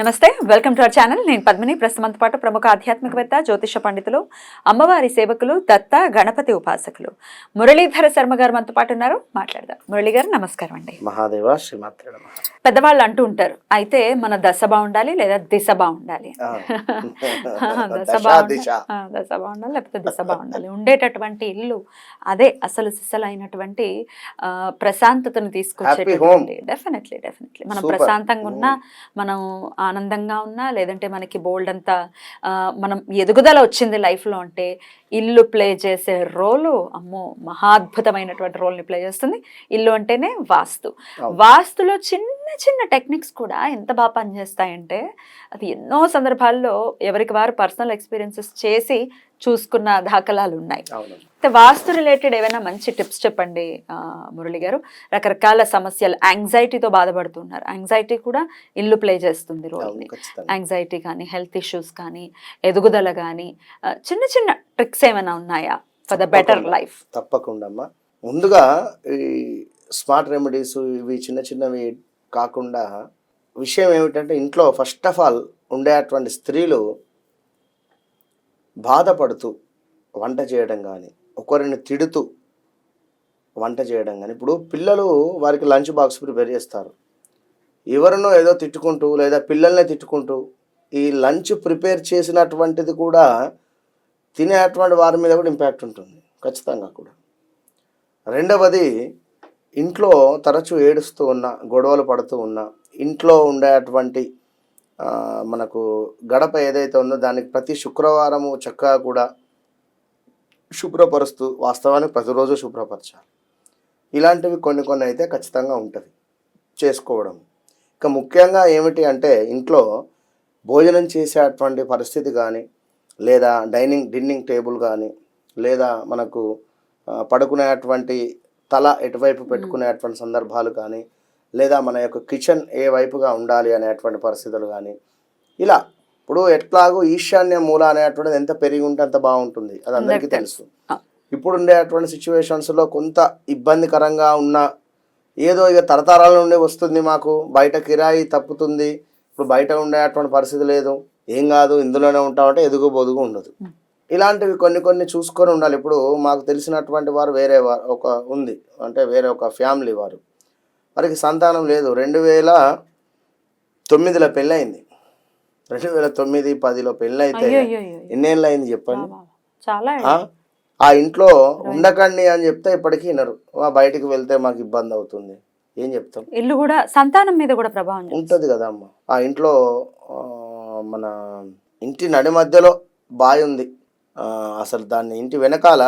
నమస్తే welcome to our channel. నేను పద్మిని. ప్రస్తుతంతో పాటు ప్రముఖ ఆధ్యాత్మికవేత్త జ్యోతిష పండితులు అమ్మవారి సేవకులు దత్త గణపతి ఉపాసకులు. మురళీధర శర్మ గారు మనతో పాటు ఉన్నారు. మాట్లాడదాం. మురళి గారు నమస్కారం అండి. మహాదేవ శ్రీమాత్ర. పెద్దవాళ్ళు అంటూ ఉంటారు. అయితే మన దశ బాగుండాలి లేదా దిశ బాగుండాలి. దశ బాగుండాలి. దిశ. బాగుండాలి లేకపోతే దిశ బాగుండాలి. ఉండేటటువంటి ఇల్లు అదే అసలు సిసలైనటువంటి ప్రశాంతతను తీసుకొచ్చేటటువంటి. డెఫినెట్లీ డెఫినెట్లీ మనం. ప్రశాంతంగా ఉన్నా మనం ఆనందంగా ఉన్నా లేదంటే మనకి బోల్డ్ అంతా మనం ఎదుగుదల వచ్చింది life లో అంటే ఇల్లు ప్లే చేసే రోలు అమ్మో మహాద్భుతమైనటువంటి రోల్ని ప్లే చేస్తుంది ఇల్లు అంటేనే వాస్తు. వాస్తులో చిన్న చిన్న టెక్నిక్స్ కూడా ఎంత బాగా పనిచేస్తాయంటే అది ఎన్నో సందర్భాల్లో ఎవరికి వారు పర్సనల్ ఎక్స్పీరియన్సెస్ చేసి చూసుకున్న దాఖలాలు ఉన్నాయి అయితే వాస్తు రిలేటెడ్ ఏమైనా మంచి టిప్స్ చెప్పండి మురళి గారు? రకరకాల సమస్యలు యాంగ్జైటీతో బాధపడుతున్నారు. యాంగ్జైటీ కూడా ఇల్లు ప్లే చేస్తుంది రోల్ని యాంగ్జైటీ కానీ హెల్త్ ఇష్యూస్ కానీ ఎదుగుదల కానీ చిన్న చిన్న ట్రిక్స్ ఏమైనా ఉన్నాయా? For the better. లైఫ్ తప్పకుండా ముందుగా ఈ స్మార్ట్ రెమెడీస్ ఇవి చిన్న చిన్నవి కాకుండా విషయం ఏమిటంటే ఇంట్లో ఫస్ట్ ఆఫ్ ఆల్ ఉండేటువంటి స్త్రీలు బాధపడుతూ వంట చేయడం కానీ ఒకరిని తిడుతూ వంట చేయడం కానీ ఇప్పుడు పిల్లలు వారికి లంచ్ బాక్స్ ప్రిపేర్ చేస్తారు. ఎవరినో ఏదో తిట్టుకుంటూ లేదా పిల్లల్ని తిట్టుకుంటూ ఈ లంచ్ ప్రిపేర్ చేసినటువంటిది కూడా తినేటువంటి వారి మీద కూడా ఇంపాక్ట్ ఉంటుంది ఖచ్చితంగా కూడా. రెండవది ఇంట్లో తరచూ ఏడుస్తూ ఉన్న గొడవలు పడుతూ ఉన్న ఇంట్లో ఉండేటువంటి మనకు గడప ఏదైతే ఉందో దానికి ప్రతి శుక్రవారము చక్కగా కూడా శుభ్రపరుస్తూ వాస్తవానికి ప్రతిరోజు శుభ్రపరచాలి. ఇలాంటివి కొన్ని కొన్ని అయితే ఖచ్చితంగా ఉంటుంది చేసుకోవడం. ఇక ముఖ్యంగా ఏమిటి అంటే ఇంట్లో భోజనం చేసేటువంటి పరిస్థితి కానీ లేదా డైనింగ్ డిన్నింగ్ టేబుల్ కానీ లేదా మనకు పడుకునేటువంటి తల ఎటువైపు పెట్టుకునేటువంటి సందర్భాలు కానీ లేదా మన యొక్క కిచెన్ ఏ వైపుగా ఉండాలి అనేటువంటి పరిస్థితులు కానీ ఇలా ఇప్పుడు ఎట్లాగో ఈశాన్య మూల అనేటువంటిది ఎంత పెరిగి ఉంటే అంత బాగుంటుంది. అది అందరికీ తెలుసు. ఇప్పుడు ఉండేటువంటి సిచ్యువేషన్స్లో కొంత ఇబ్బందికరంగా ఉన్న ఏదో ఇక తరతరాల నుండి వస్తుంది మాకు. బయట కిరాయి తప్పుతుంది. ఇప్పుడు బయట ఉండేటువంటి పరిస్థితి లేదు. ఏం కాదు ఇందులోనే ఉంటామంటే ఎదుగు బొదుగు ఉండదు. ఇలాంటివి కొన్ని కొన్ని చూసుకొని ఉండాలి. ఇప్పుడు మాకు తెలిసినటువంటి వారు వేరే వారు ఒక ఉంది. అంటే వేరే ఒక ఫ్యామిలీ వారు. వారికి సంతానం లేదు. రెండు వేల తొమ్మిదిలో పెళ్ళయింది. రెండు వేల తొమ్మిది పదిలో పెళ్ళైతే అయ్యో ఎన్నేళ్ళు అయింది చెప్పండి చాలా ఆ? ఇంట్లో ఉండకండి అని చెప్తే ఇప్పటికీ వినరు. బయటికి వెళ్తే మాకు ఇబ్బంది అవుతుంది. ఏం చెప్తాం? ఇల్లు కూడా సంతానం మీద కూడా ప్రభావం. ఉంటుంది కదా అమ్మ. ఆ ఇంట్లో మన ఇంటి నడి మధ్యలో బావి ఉంది. అసలు దాన్ని ఇంటి వెనకాల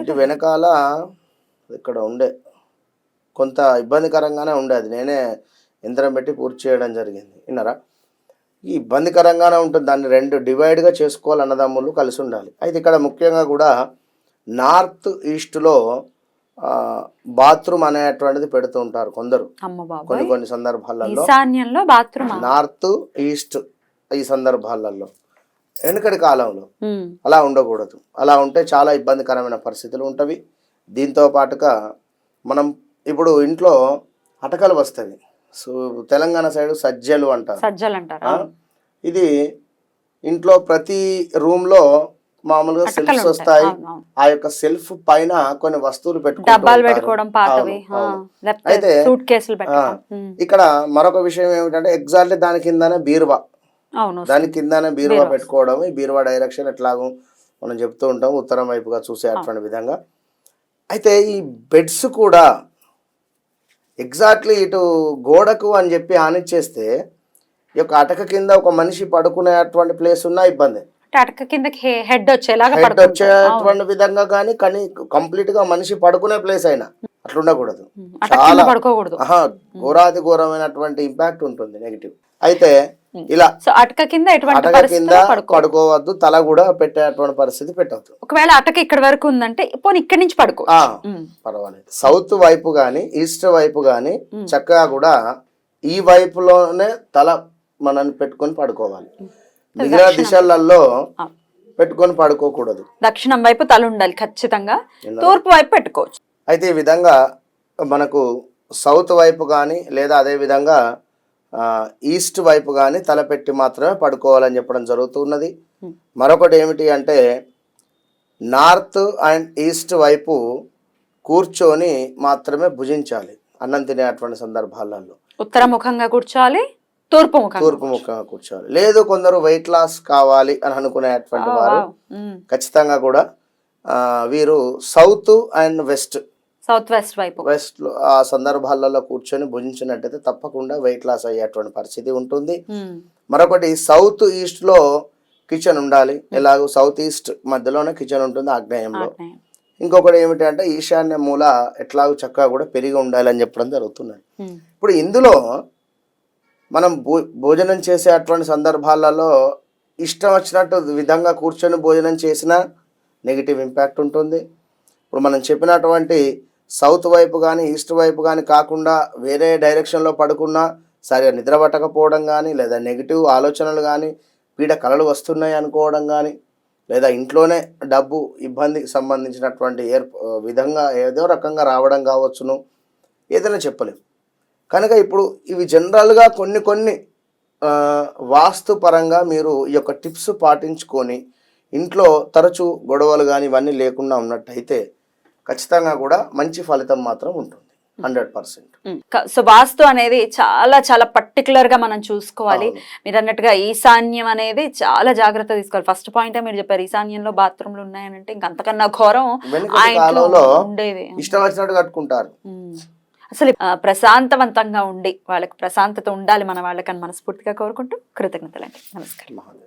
ఇంటి వెనకాల ఇక్కడ ఉండే కొంత ఇబ్బందికరంగానే ఉండే అది. నేనే యంత్రం పెట్టి పూర్తి చేయడం జరిగింది. విన్నారా? ఈ ఇబ్బందికరంగానే ఉంటుంది. దాన్ని రెండు డివైడ్గా చేసుకోవాలి అన్నదమ్ములు కలిసి ఉండాలి. అయితే ఇక్కడ ముఖ్యంగా కూడా నార్త్ ఈస్ట్లో బాత్రూమ్ అనేటువంటిది పెడుతూ ఉంటారు కొందరు. కొన్ని కొన్ని సందర్భాలలో నార్త్ ఈస్ట్ ఈ సందర్భాలలో. వెనుకటి కాలంలో అలా ఉండకూడదు. అలా ఉంటే చాలా ఇబ్బందికరమైన పరిస్థితులు ఉంటవి. దీంతో పాటుగా మనం ఇప్పుడు ఇంట్లో అటకలు వస్తాయి సో తెలంగాణ సైడ్ సజ్జలు అంటారు. సజ్జలు అంటారు? ఇది ఇంట్లో ప్రతి రూమ్లో మామూలుగా అటకలు సెల్ఫ్స్. వస్తాయి. ఆ యొక్క సెల్ఫ్ పైన కొన్ని వస్తువులు. పెట్టుకోవడం అయితే. ఇక్కడ మరొక విషయం ఏమిటంటే ఎగ్జాక్ట్లీ దాని కిందనే బీరువా. దాని కిందనే బీరువా. పెట్టుకోవడం ఈ బీరువా డైరెక్షన్ ఎట్లాగో మనం చెప్తూ ఉంటాం ఉత్తరం వైపుగా చూసే అటువంటి విధంగా. అయితే ఈ బెడ్స్ కూడా ఎగ్జాక్ట్లీ ఇటు గోడకు అని చెప్పి ఆనిచ్చేస్తే ఈ యొక్క అటక కింద ఒక మనిషి పడుకునే అటువంటి ప్లేస్ ఉన్నా ఇబ్బంది. అటక హెడ్ వచ్చేలాగా హెడ్. వచ్చేటువంటి విధంగా కానీ కానీ కంప్లీట్గా మనిషి పడుకునే ప్లేస్ అయినా. అట్లా ఉండకూడదు చాలా పడుకోకూడదు. ఘోరాతి ఘోరమైనటువంటి ఇంపాక్ట్ ఉంటుంది నెగిటివ్ అయితే. ఇలా సో అటక కింద అటక కింద పడుకోవద్దు తల కూడా పెట్టేటువంటి పరిస్థితి పెట్టవద్దు. ఒకవేళ అటక ఇక్కడ వరకు ఉందంటే పోనీ ఇక్కడి నుంచి పడుకో పర్వాలేదు. సౌత్ వైపు గాని ఈస్ట్ వైపు గాని. చక్కగా కూడా ఈ వైపులోనే తల మనల్ని పెట్టుకొని పడుకోవాలి. మిగిలిన. దిశలలో. పెట్టుకొని పడుకోకూడదు. దక్షిణం వైపు తల ఉండాలి ఖచ్చితంగా? తూర్పు వైపు పెట్టుకోవచ్చు. అయితే ఈ విధంగా మనకు సౌత్ వైపు కానీ లేదా అదే విధంగా ఆ, ఈస్ట్ వైపు కానీ తలపెట్టి మాత్రమే పడుకోవాలని చెప్పడం జరుగుతున్నది. మరొకటి ఏమిటి అంటే నార్త్ అండ్ ఈస్ట్ వైపు కూర్చొని మాత్రమే భుజించాలి అన్నం తినేటువంటి సందర్భాలలో. ఉత్తర ముఖంగా కూర్చోవాలి తూర్పు తూర్పు ముఖంగా కూర్చోవాలి. లేదు కొందరు వెయిట్ లాస్ కావాలి అని అనుకునేటువంటి వారు ఖచ్చితంగా కూడా వీరు south and west south west వైపు. వెస్ట్ ఆ సందర్భాలలో కూర్చొని భుజించినట్టయితే తప్పకుండా వెయిట్ లాస్ అయ్యేటువంటి పరిస్థితి ఉంటుంది. మరొకటి సౌత్ ఈస్ట్లో కిచెన్ ఉండాలి. ఎలాగో సౌత్ ఈస్ట్ మధ్యలోనే కిచెన్ ఉంటుంది ఆగ్నేయంలో. ఆగ్నేయం. ఇంకొకటి ఏమిటి అంటే ఈశాన్య మూల ఎట్లాగో చక్కగా కూడా పెరిగి ఉండాలి అని చెప్పడం జరుగుతున్నది. ఇప్పుడు ఇందులో మనం భో భోజనం చేసే అటువంటి సందర్భాలలో ఇష్టం వచ్చినట్టు విధంగా కూర్చొని భోజనం చేసినా నెగిటివ్ ఇంపాక్ట్ ఉంటుంది. ఇప్పుడు మనం చెప్పినటువంటి సౌత్ వైపు కానీ ఈస్ట్ వైపు కానీ కాకుండా వేరే డైరెక్షన్లో పడుకున్నా సరిగా నిద్ర పట్టకపోవడం కానీ లేదా నెగిటివ్ ఆలోచనలు కానీ పీడ కళలు వస్తున్నాయి అనుకోవడం కానీ లేదా ఇంట్లోనే డబ్బు ఇబ్బందికి సంబంధించినటువంటి ఏర్ విధంగా ఏదో రకంగా రావడం కావచ్చును ఏదైనా చెప్పలేము కనుక ఇప్పుడు ఇవి జనరల్గా కొన్ని కొన్ని వాస్తు పరంగా మీరు ఈ యొక్క టిప్స్ పాటించుకొని ఇంట్లో తరచూ గొడవలు కానీ ఇవన్నీ లేకుండా ఉన్నట్టయితే ఖచ్చితంగా కూడా మంచి ఫలితం మాత్రం ఉంటుంది. Hundred percent. సో వాస్తు అనేది చాలా చాలా పర్టికులర్గా మనం చూసుకోవాలి. మీరు అన్నట్టుగా ఈశాన్యం అనేది చాలా జాగ్రత్త తీసుకోవాలి. ఫస్ట్ పాయింట్ మీరు చెప్పారు ఈశాన్యంలో బాత్రూమ్లు ఉన్నాయనంటే ఇంకంతకన్నా ఘోరం ఉండేది. ఇష్టం వచ్చినట్టు కట్టుకుంటారు. అసలు ప్రశాంతవంతంగా ఉండి వాళ్ళకి ప్రశాంతత ఉండాలి మన వాళ్ళకని మనస్ఫూర్తిగా కోరుకుంటూ కృతజ్ఞతలండి. నమస్కారం.